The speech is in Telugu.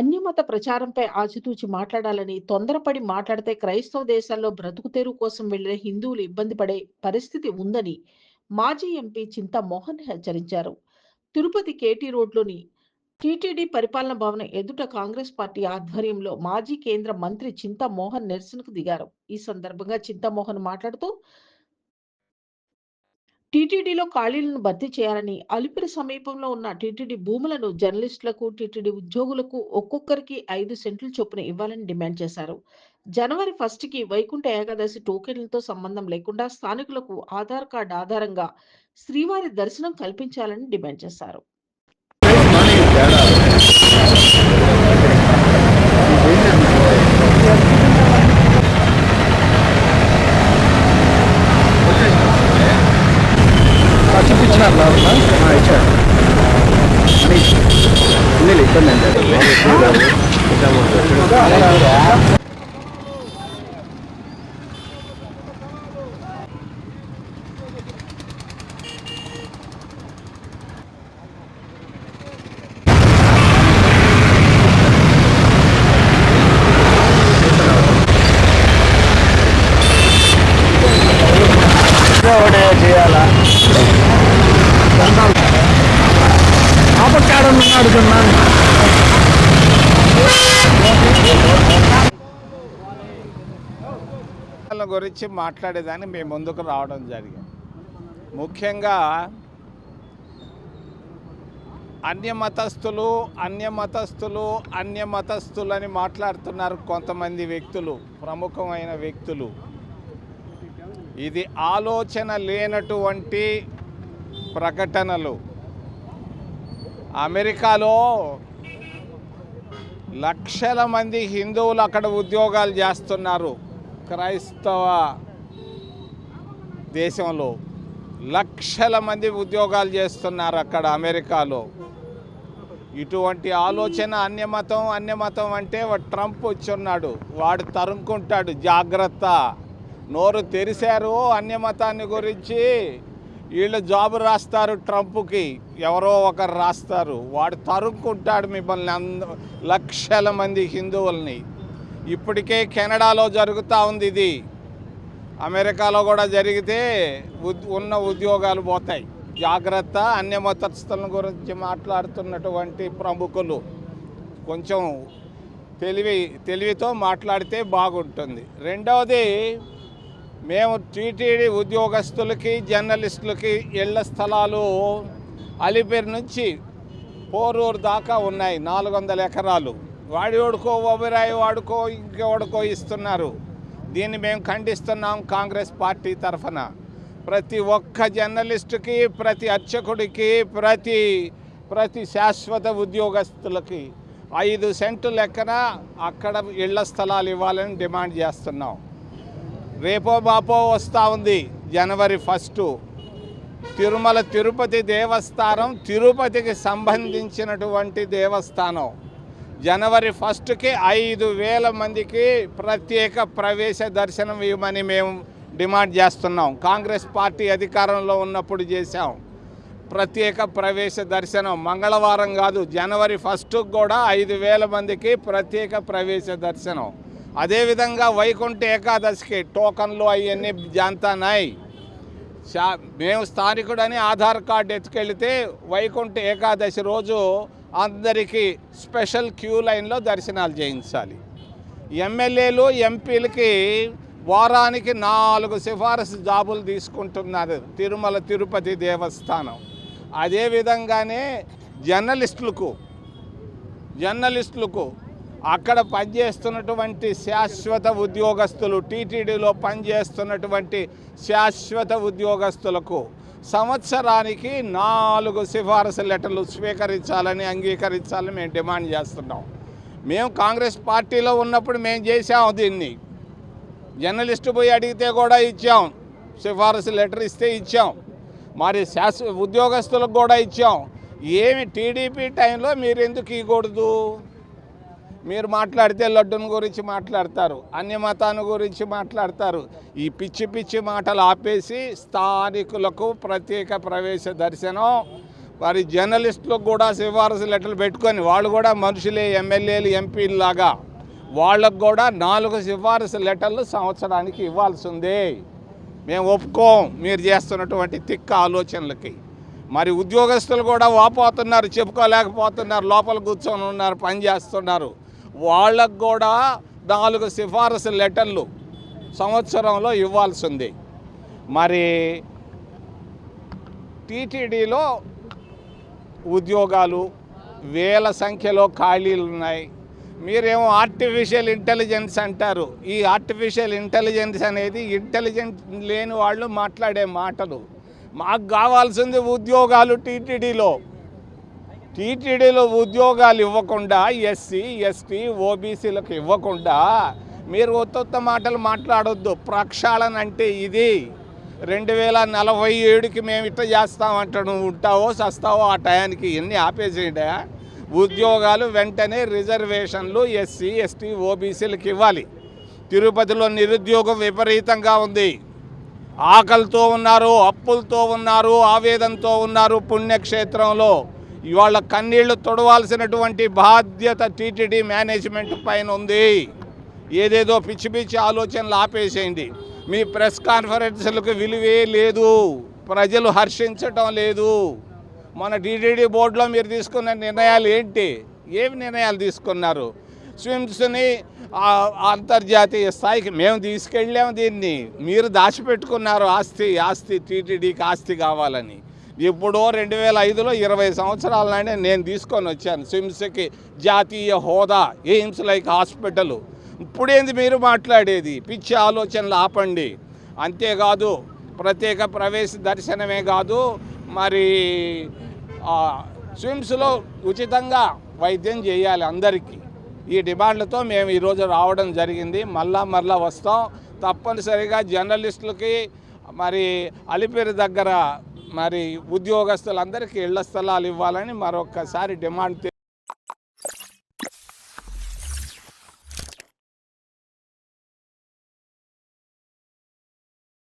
అన్యమత ప్రచారంపై ఆచితూచి మాట్లాడాలని తొందరపడి మాట్లాడితే క్రైస్తవ దేశాల్లో బ్రతుకు తెరువు కోసం వెళ్ళిన హిందువులు ఇబ్బంది పడే పరిస్థితి ఉందని మాజీ ఎంపీ చింత మోహన్ హెచ్చరించారు. తిరుపతి కేటీ రోడ్లోని టీటీడీ పరిపాలన భవనం ఎదుట కాంగ్రెస్ పార్టీ ఆధ్వర్యంలో మాజీ కేంద్ర మంత్రి చింతా మోహన్ నిరసనకు దిగారు. ఈ సందర్భంగా చింతా మోహన్ మాట్లాడుతూ టీటీడీలో ఖాళీలను భర్తీ చేయాలని అలిపిరి సమీపంలో ఉన్న టీటీడీ భూములను జర్నలిస్టులకు టీటీడీ ఉద్యోగులకు ఒక్కొక్కరికి ఐదు సెంట్లు చొప్పున ఇవ్వాలని డిమాండ్ చేశారు. జనవరి ఫస్ట్కి వైకుంఠ ఏకాదశి టోకెన్లతో సంబంధం లేకుండా స్థానికులకు ఆధార్ కార్డు ఆధారంగా శ్రీవారి దర్శనం కల్పించాలని డిమాండ్ చేశారు చూపించినారు లోపల ఇచ్చారు ఉంది ఇబ్బంది అంటే ఒకటే చేయాలా ఆపక్కాడ అడుగుతున్నాను వాళ్ళ గురించి మాట్లాడేదాన్ని మేము ముందుకు రావడం జరిగింది. ముఖ్యంగా అన్యమతస్థులు అన్యమతస్థులు అన్యమతస్థులు అని మాట్లాడుతున్నారు కొంతమంది వ్యక్తులు ప్రముఖమైన వ్యక్తులు. ఇది ఆలోచన లేనటువంటి ప్రకటనలు. అమెరికాలో లక్షల మంది హిందువులు అక్కడ ఉద్యోగాలు చేస్తున్నారు. క్రైస్తవ దేశంలో లక్షల మంది ఉద్యోగాలు చేస్తున్నారు అక్కడ అమెరికాలో. ఇటువంటి ఆలోచన అన్యమతం అన్యమతం అంటే వాడు ట్రంప్ వచ్చి ఉన్నాడు వాడు తరుముకుంటాడు. జాగ్రత్త. నోరు తెరిశారు అన్యమతాన్ని గురించి. వీళ్ళు జాబు రాస్తారు ట్రంప్కి. ఎవరో ఒకరు రాస్తారు. వాడు తరుముకుంటాడు మిమ్మల్ని అంద లక్షల మంది హిందువుల్ని. ఇప్పటికే కెనడాలో జరుగుతూ ఉంది ఇది. అమెరికాలో కూడా జరిగితే ఉద్- ఉన్న ఉద్యోగాలు పోతాయి. జాగ్రత్త అన్యమతస్థుల గురించి మాట్లాడుతున్నటువంటి ప్రముఖులు కొంచెం తెలివి తెలివితో మాట్లాడితే బాగుంటుంది. రెండవది మేము టీటీడీ ఉద్యోగస్తులకి జర్నలిస్టులకి ఇళ్ళ స్థలాలు అలిపేరు నుంచి పోరూరు దాకా ఉన్నాయి నాలుగు వందల ఎకరాలు. వాడి వాడుకో ఒబిరాయి వాడుకో ఇంకెవడుకో ఇస్తున్నారు. దీన్ని మేము ఖండిస్తున్నాం కాంగ్రెస్ పార్టీ తరఫున. ప్రతి ఒక్క జర్నలిస్టుకి ప్రతి అర్చకుడికి ప్రతి ప్రతి శాశ్వత ఉద్యోగస్తులకి ఐదు సెంటు లెక్కన అక్కడ ఇళ్ళ స్థలాలు ఇవ్వాలని డిమాండ్ చేస్తున్నాం. రేపో బాపో వస్తూ ఉంది జనవరి ఫస్టు. తిరుమల తిరుపతి దేవస్థానం తిరుపతికి సంబంధించినటువంటి దేవస్థానం. జనవరి ఫస్ట్కి ఐదు వేల మందికి ప్రత్యేక ప్రవేశ దర్శనం ఇవ్వమని మేము డిమాండ్ చేస్తున్నాం. కాంగ్రెస్ పార్టీ అధికారంలో ఉన్నప్పుడు చేశాం. ప్రత్యేక ప్రవేశ దర్శనం మంగళవారం కాదు జనవరి ఫస్ట్కి కూడా ఐదు వేల మందికి ప్రత్యేక ప్రవేశ దర్శనం. అదేవిధంగా వైకుంఠ ఏకాదశికి టోకన్లు అవన్నీ జాంతానాయి. మేము స్థానికుడని ఆధార్ కార్డు ఎత్తుకెళ్తే వైకుంఠ ఏకాదశి రోజు అందరికీ స్పెషల్ క్యూ లైన్లో దర్శనాలు చేయించాలి. ఎమ్మెల్యేలు ఎంపీలకి వారానికి నాలుగు సిఫారసు జాబులు తీసుకుంటున్నారు తిరుమల తిరుపతి దేవస్థానం. అదేవిధంగానే జర్నలిస్టులకు జర్నలిస్టులకు అక్కడ పనిచేస్తున్నటువంటి శాశ్వత ఉద్యోగస్తులు టీటీడీలో పనిచేస్తున్నటువంటి శాశ్వత ఉద్యోగస్తులకు సంవత్సరానికి నాలుగు సిఫారసు లెటర్లు స్వీకరించాలని అంగీకరించాలని మేము డిమాండ్ చేస్తున్నాం. మేము కాంగ్రెస్ పార్టీలో ఉన్నప్పుడు మేము చేసాము దీన్ని. జర్నలిస్టు పోయి అడిగితే కూడా ఇచ్చాం. సిఫారసు లెటర్ ఇస్తే ఇచ్చాం. మరి శాశ్వ ఉద్యోగస్తులకు కూడా ఇచ్చాం. ఏమి టీడీపీ టైంలో మీరు ఎందుకు ఇవ్వకూడదు మీరు మాట్లాడితే లడ్డును గురించి మాట్లాడతారు అన్య మతాన్ని గురించి మాట్లాడతారు. ఈ పిచ్చి పిచ్చి మాటలు ఆపేసి స్థానికులకు ప్రత్యేక ప్రవేశ దర్శనం వారి జర్నలిస్టులకు కూడా సిఫారసు లెటర్లు పెట్టుకొని వాళ్ళు కూడా మనుషులే ఎమ్మెల్యేలు ఎంపీలాగా వాళ్ళకు కూడా నాలుగు సిఫారసు లెటర్లు సంవత్సరానికి ఇవ్వాల్సిందే. మేము ఒప్పుకోం మీరు చేస్తున్నటువంటి తిక్క ఆలోచనలకి. మరి ఉద్యోగస్తులు కూడా వాపోతున్నారు చెప్పుకోలేకపోతున్నారు లోపల కూర్చొని ఉన్నారు పని చేస్తున్నారు. వాళ్ళకు కూడా నాలుగు సిఫారసు లెటర్లు సంవత్సరంలో ఇవ్వాల్సి ఉంది మరి టీటీడీలో ఉద్యోగాలు వేల సంఖ్యలో ఖాళీలు ఉన్నాయి. మీరేమో ఆర్టిఫిషియల్ ఇంటెలిజెన్స్ అంటారు. ఈ ఆర్టిఫిషియల్ ఇంటెలిజెన్స్ అనేది ఇంటెలిజెంట్ లేని వాళ్ళు మాట్లాడే మాటలు. మాకు కావాల్సింది ఉద్యోగాలు టీటీడీలో. టీటీడీలో ఉద్యోగాలు ఇవ్వకుండా ఎస్సీ ఎస్టీ ఓబీసీలకు ఇవ్వకుండా మీరు ఒత్తొత్త మాటలు మాట్లాడొద్దు. ప్రక్షాళన అంటే ఇది. రెండు వేల నలభై ఏడుకి మేము ఇట్ట చేస్తామంట నువ్వు ఉంటావో సస్తావో ఆ టయానికి ఎన్ని ఆపేసేయడా. ఉద్యోగాలు వెంటనే రిజర్వేషన్లు ఎస్సీ ఎస్టీ ఓబీసీలకు ఇవ్వాలి. తిరుపతిలో నిరుద్యోగం విపరీతంగా ఉంది. ఆకలితో ఉన్నారు అప్పులతో ఉన్నారు ఆవేదంతో ఉన్నారు పుణ్యక్షేత్రంలో. ఇవాళ కన్నీళ్ళు తొడవాల్సినటువంటి బాధ్యత టీటీడీ మేనేజ్మెంట్ పైన ఉంది. ఏదేదో పిచ్చి పిచ్చి ఆలోచనలు ఆపేసేయండి. మీ ప్రెస్ కాన్ఫరెన్స్లకు విలువే లేదు. ప్రజలు హర్షించటం లేదు. మన టీటీడీ బోర్డులో మీరు తీసుకున్న నిర్ణయాలు ఏంటి? ఏమి నిర్ణయాలు తీసుకున్నారు? స్విమ్స్ని అంతర్జాతీయ స్థాయికి మేము తీసుకెళ్ళాము దీన్ని. మీరు దాచిపెట్టుకున్నారు ఆస్తి ఆస్తి టీటీడీకి ఆస్తి కావాలని. ఇప్పుడు రెండు వేల ఐదులో ఇరవై సంవత్సరాల నాడే నేను తీసుకొని వచ్చాను. స్విమ్స్కి జాతీయ హోదా ఎయిమ్స్ లైక్ హాస్పిటల్. ఇప్పుడేంది మీరు మాట్లాడేది? పిచ్చి ఆలోచనలు ఆపండి. అంతేకాదు ప్రత్యేక ప్రవేశ దర్శనమే కాదు మరి స్విమ్స్లో ఉచితంగా వైద్యం చేయాలి అందరికీ. ఈ డిమాండ్లతో మేము ఈరోజు రావడం జరిగింది. మళ్ళా మరలా వస్తాం. తప్పనిసరిగా జర్నలిస్టులకి మరి అలిపేరు దగ్గర మరి ఉద్యోగస్తులందరికీ ఇళ్ళ స్థలాలు ఇవ్వాలని మరొకసారి డిమాండ్